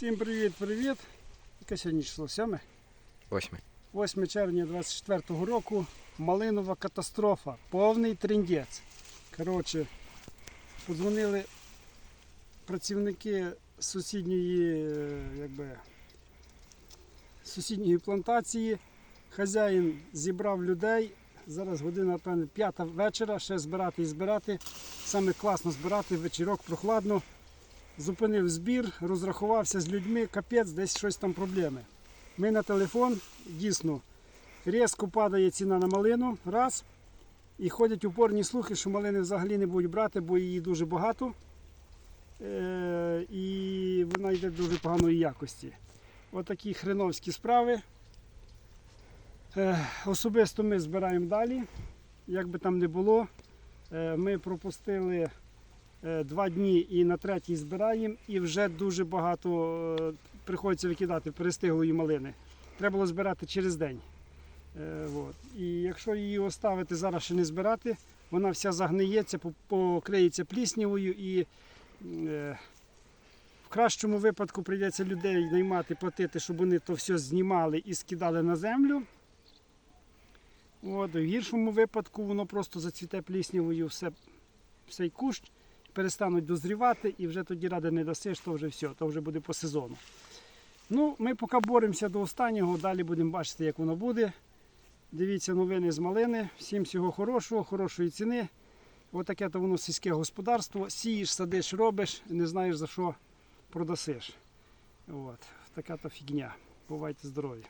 Всім привіт-привіт. Яке сьогодні число? 7? Восьме. 8 червня 24 року. Малинова катастрофа. Повний трендець. Коротше, подзвонили працівники сусідньої, е, якби, сусідньої плантації. Хазяїн зібрав людей. Зараз година, напевне, п'ята вечора, ще збирати і збирати. Саме класно збирати, вечірок прохладно. Зупинив збір, розрахувався з людьми, капець, десь щось там проблеми. Ми на телефон, дійсно, різко падає ціна на малину, раз. І ходять упорні слухи, що малини взагалі не будуть брати, бо її дуже багато. Е- і вона йде дуже поганої якості. Отакі хреновські справи. Е, особисто ми збираємо далі. Як би там не було, е, ми пропустили два дні і на третій збираємо, і вже дуже багато е, приходиться викидати перестиглої малини. Треба було збирати через день. Е, от. І якщо її оставити зараз ще не збирати, вона вся загниється, покриється пліснявою і е, в кращому випадку прийдеться людей наймати, платити, щоб вони то все знімали і скидали на землю. От, в гіршому випадку воно просто зацвіте пліснявою все, цей кущ, перестануть дозрівати і вже тоді ради не дасиш, то вже все, то вже буде по сезону. Ну, ми поки боремося до останнього, далі будемо бачити, як воно буде. Дивіться новини з малини. Всім всього хорошого, хорошої ціни. Отаке то воно сільське господарство. Сієш, садиш, робиш, не знаєш за що продасиш. От. Така то фігня. Бувайте здорові.